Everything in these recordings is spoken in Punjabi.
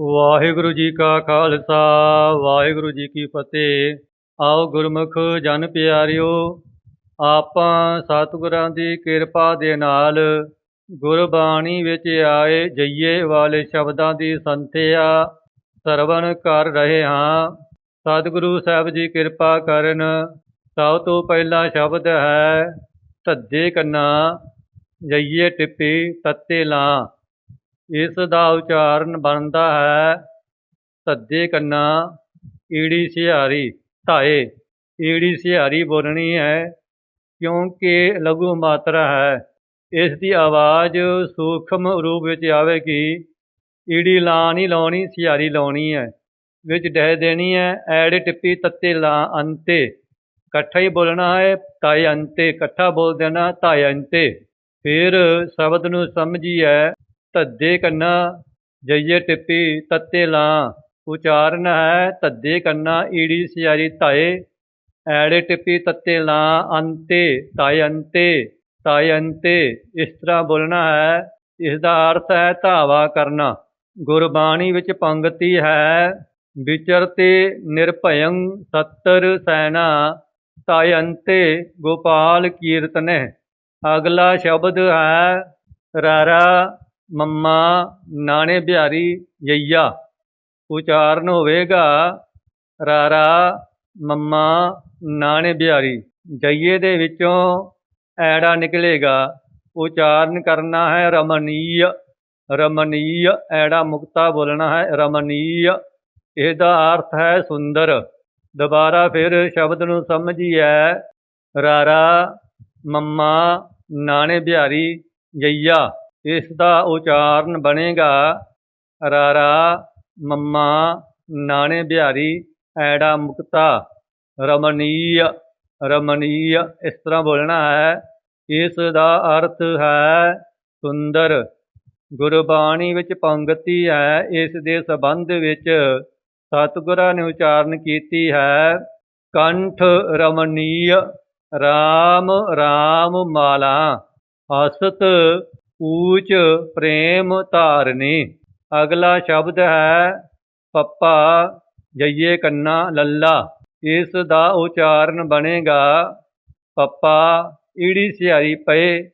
ਵਾਹਿਗੁਰੂ ਜੀ ਕਾ ਖਾਲਸਾ, ਵਾਹਿਗੁਰੂ ਜੀ ਕੀ ਫਤਿਹ। ਆਓ ਗੁਰਮੁਖ ਜਨ ਪਿਆਰਿਓ, ਆਪਾਂ ਸਤਿਗੁਰਾਂ ਦੀ ਕਿਰਪਾ ਦੇ ਨਾਲ ਗੁਰਬਾਣੀ ਵਿੱਚ ਆਏ, ਜਈਏ ਵਾਲੇ ਸ਼ਬਦਾਂ ਦੀ ਸੰਥਿਆ ਸਰਵਣ ਕਰ ਰਹੇ ਹਾਂ। ਸਤਿਗੁਰੂ ਸਾਹਿਬ ਜੀ ਕਿਰਪਾ ਕਰਨ, ਸਭ ਤੋਂ ਪਹਿਲਾ ਸ਼ਬਦ ਹੈ, ਧੱਦੇ ਕੰਨਾ, ਜਈਏ ਟਿੱਪੀ ਤੱਤੇ ਲਾਂ। ਇਸ ਦਾ ਉਚਾਰਨ ਬਣਦਾ ਹੈ ਧੱਦੇ ਕੰਨਾ, ਈੜੀ ਸਿਹਾਰੀ, ਧਾਏ। ਈੜੀ ਸਿਹਾਰੀ ਬੋਲਣੀ ਹੈ, ਕਿਉਂਕਿ ਲਘੂ ਮਾਤਰਾ ਹੈ। ਇਸ ਦੀ ਆਵਾਜ਼ ਸੂਖਮ ਰੂਪ ਵਿੱਚ ਆਵੇਗੀ ਈੜੀ ਲਾਂ ਨਹੀਂ ਲਾਉਣੀ, ਸਿਹਾਰੀ ਲਾਉਣੀ ਹੈ। ਵਿੱਚ ਡਹਿ ਦੇਣੀ ਹੈ, ਐੜੇ ਟਿੱਪੀ ਤੱਤੇ ਲਾ ਅੰਤੇ। ਇਕੱਠਾ ਹੀ ਬੋਲਣਾ ਹੈ ਤਾਏ ਅੰਤੇ। ਇਕੱਠਾ ਬੋਲ ਦੇਣਾ ਤਾਏ ਅੰਤੇ। ਫਿਰ ਸ਼ਬਦ ਨੂੰ ਸਮਝੀਏ ਧੱਦੇ ਕੰਨਾ, ਜਈਏ ਟਿੱਪੀ ਤੱਤੇ ਲਾਂ। ਉਚਾਰਨ ਹੈ ਧੱਦੇ ਕੰਨਾ, ਈੜੀ ਸਿਆਰੀ ਧਾਏ। ਐੜੇ ਟਿੱਪੀ ਤੱਤੇ ਲਾਂ, ਅੰਤੇ, ਤਾਏ ਅੰਤੇ ਤਾਏ ਅੰਤੇ। ਇਸ ਤਰ੍ਹਾਂ ਬੋਲਣਾ ਹੈ, ਇਸ ਦਾ ਅਰਥ ਹੈ ਧਾਵਾ ਕਰਨਾ। ਗੁਰਬਾਣੀ ਵਿੱਚ ਪੰਗਤੀ ਹੈ, ਵਿਚਰਤੇ ਨਿਰਭਯੰ ਸੱਤਰ ਸੈਨਾ। ਤਾਏ ਅੰਤੇ, ਗੋਪਾਲ ਕੀਰਤਨੈ। ਅਗਲਾ ਸ਼ਬਦ ਹੈ, ਰਾਰਾ। ਮੰਮਾ, ਨਾਣੇ ਬਿਹਾਰੀ ਯਈਆ ਉਚਾਰਨ ਹੋਵੇਗਾ। ਰਾਰਾ, ਮੰਮਾ, ਨਾਣੇ ਬਿਹਾਰੀ, ਜਈਏ ਦੇ ਵਿੱਚੋਂ ਐੜਾ ਨਿਕਲੇਗਾ। ਉਚਾਰਨ ਕਰਨਾ ਹੈ ਰਮਣੀਯ ਰਮਣੀਯ ਐੜਾ ਮੁਕਤਾ ਬੋਲਣਾ ਹੈ ਰਮਣੀਯ। ਇਹਦਾ ਅਰਥ ਹੈ ਸੁੰਦਰ। ਦੁਬਾਰਾ ਫਿਰ ਸ਼ਬਦ ਨੂੰ ਸਮਝੀਏ ਰਾਰਾ, ਮੰਮਾ, ਨਾਣੇ ਬਿਹਾਰੀ, ਜਈਆ। ਇਸ ਦਾ ਉਚਾਰਨ ਬਣੇਗਾ। ਰਾਰਾ, ਮੰਮਾ, ਨਾਣੇ ਬਿਹਾਰੀ, ਐੜਾ ਮੁਕਤਾ, ਰਮਣੀਯ ਰਮਣੀਯ, ਇਸ ਤਰ੍ਹਾਂ ਬੋਲਣਾ ਹੈ। ਇਸ ਦਾ ਅਰਥ ਹੈ ਸੁੰਦਰ। ਗੁਰਬਾਣੀ ਵਿੱਚ ਪੰਗਤੀ ਹੈ। ਇਸ ਦੇ ਸੰਬੰਧ ਵਿੱਚ ਸਤਿਗੁਰਾਂ ਨੇ ਉਚਾਰਨ ਕੀਤੀ ਹੈ। ਕੰਠ ਰਮਣੀਯ, ਰਾਮ ਰਾਮ ਮਾਲਾ, ਹਸਤ ਊਚ ਪ੍ਰੇਮ ਧਾਰਨੀ। ਅਗਲਾ ਸ਼ਬਦ ਹੈ, ਪੱਪਾ, ਜਈਏ ਕੰਨਾ ਲੱਲਾ। ਇਸ ਦਾ ਉਚਾਰਨ ਬਣੇਗਾ, ਪੱਪਾ, ਈੜੀ ਸਿਹਾਰੀ ਪਏ,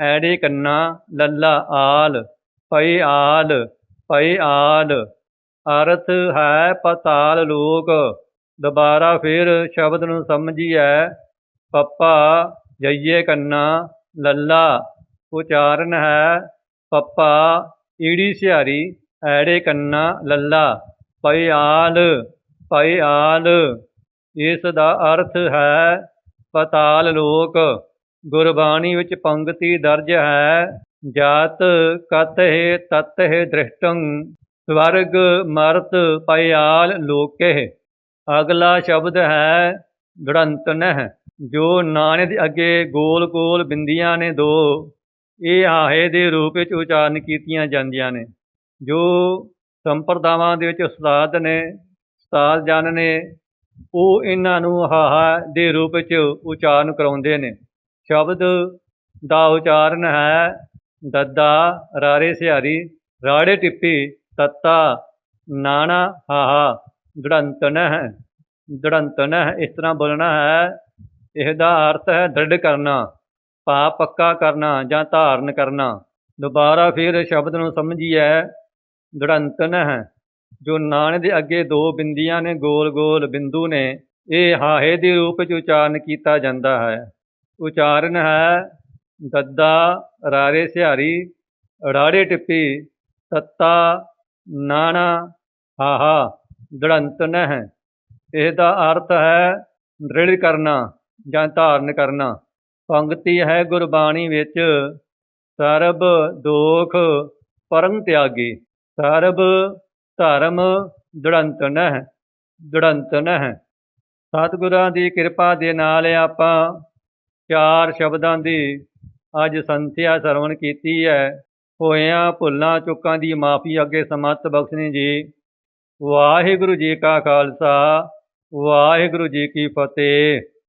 ਐੜੇ ਕੰਨਾ ਲੱਲਾ ਆਲ। ਪਏ ਆਲ ਪਏ ਆਲ। ਅਰਥ ਹੈ, ਪਤਾਲ ਲੋਕ। ਦੁਬਾਰਾ ਫਿਰ ਸ਼ਬਦ ਨੂੰ ਸਮਝੀਏ ਪੱਪਾ, ਜਈਏ ਕੰਨਾ ਲੱਲਾ। ਉਚਾਰਨ ਹੈ। ਪੱਪਾ, ਈੜੀ ਸਿਹਾਰੀ, ਐੜੇ ਕੰਨਾ, ਲੱਲਾ। ਪਿਆਲ ਪਿਆਲ ਇਸ ਦਾ ਅਰਥ ਹੈ, ਪਤਾਲ ਲੋਕ। ਗੁਰਬਾਣੀ ਵਿੱਚ ਪੰਗਤੀ ਦਰਜ ਹੈ, ਜਾਤ ਕਤਹਿ ਹੈ ਦ੍ਰਿਸ਼ਟੰ। ਸਵਰਗ, ਮਰਤ ਪਿਆਲ ਲੋਕੇ ਅਗਲਾ ਸ਼ਬਦ ਹੈ ਦੜੰਤਨਹ ਜੋ ਨਾਣੇ ਦੇ ਅੱਗੇ ਗੋਲ ਗੋਲ ਬਿੰਦੀਆਂ ਨੇ ਦੋ। ਇਹ ਆਹੇ ਦੇ ਰੂਪ ਵਿੱਚ ਉਚਾਰਨ ਕੀਤੀਆਂ ਜਾਂਦੀਆਂ ਨੇ। ਜੋ ਸੰਪਰਦਾਵਾਂ ਦੇ ਵਿੱਚ ਉਸਤਾਦ ਨੇ, ਉਸਤਾਦ ਜਨ ਨੇ, ਉਹ ਇਹਨਾਂ ਨੂੰ ਹਾਹਾ ਦੇ ਰੂਪ ਵਿੱਚ ਉਚਾਰਨ ਕਰਾਉਂਦੇ ਨੇ। ਸ਼ਬਦ ਦਾ ਉਚਾਰਨ ਹੈ, ਦੱਦਾ, ਰਾਰੇ ਸਿਹਾਰੀ, ਰਾੜੇ ਟਿੱਪੀ, ਤੱਤਾ, ਨਾਣਾ, ਹਾਹਾ ਦੜੰਤਨਹ ਦੜੰਤਨਹ ਇਸ ਤਰ੍ਹਾਂ ਬੋਲਣਾ ਹੈ, ਇਹਦਾ ਅਰਥ ਹੈ ਦ੍ਰਿੜ ਕਰਨਾ। ਭਾ ਪੱਕਾ ਕਰਨਾ ਜਾਂ ਧਾਰਨ ਕਰਨਾ, ਦੁਬਾਰਾ ਫਿਰ ਸ਼ਬਦ ਨੂੰ ਸਮਝੀਏ ਹੈ। ਜੋ ਨਾਣ ਦੇ ਅੱਗੇ ਦੋ ਬਿੰਦੀਆਂ ਨੇ, ਗੋਲ ਗੋਲ ਬਿੰਦੂ ਨੇ, ਇਹ ਹਾਹੇ ਦੇ ਰੂਪ ਵਿੱਚ ਉਚਾਰਨ ਕੀਤਾ ਜਾਂਦਾ ਹੈ। ਉਚਾਰਨ ਹੈ, ਦੱਦਾ, ਰਾਰੇ ਸਿਹਾਰੀ, ਰਾੜੇ ਟਿੱਪੀ, ਤੱਤਾ, ਨਾਣਾ, ਹਾਹਾ ਦੜੰਤਨਹ ਇਹਦਾ ਅਰਥ ਹੈ, ਦ੍ਰਿੜ ਕਰਨਾ ਜਾਂ ਧਾਰਨ ਕਰਨਾ। ਪੰਗਤੀ ਹੈ ਗੁਰਬਾਣੀ ਵਿੱਚ। ਸਰਬ ਦੋਖ ਪਰਮ ਤਿਆਗੀ। ਸਰਬ ਧਰਮ ਦੜੰਤਨਹ ਦੜੰਤਨਹ ਸਤਿਗੁਰਾਂ ਦੀ ਕਿਰਪਾ ਦੇ ਨਾਲ ਆਪਾਂ ਚਾਰ ਸ਼ਬਦਾਂ ਦੀ ਅੱਜ ਸੰਥਿਆ ਸਰਵਣ ਕੀਤੀ ਹੈ। ਹੋਇਆਂ ਭੁੱਲਾਂ ਚੁੱਕਾਂ ਦੀ ਮਾਫੀ ਅੱਗੇ ਸਮਤ ਬਖਸ਼ਣੀ ਜੀ। ਵਾਹਿਗੁਰੂ ਜੀ ਕਾ ਖਾਲਸਾ, ਵਾਹਿਗੁਰੂ ਜੀ ਕੀ ਫਤਿਹ।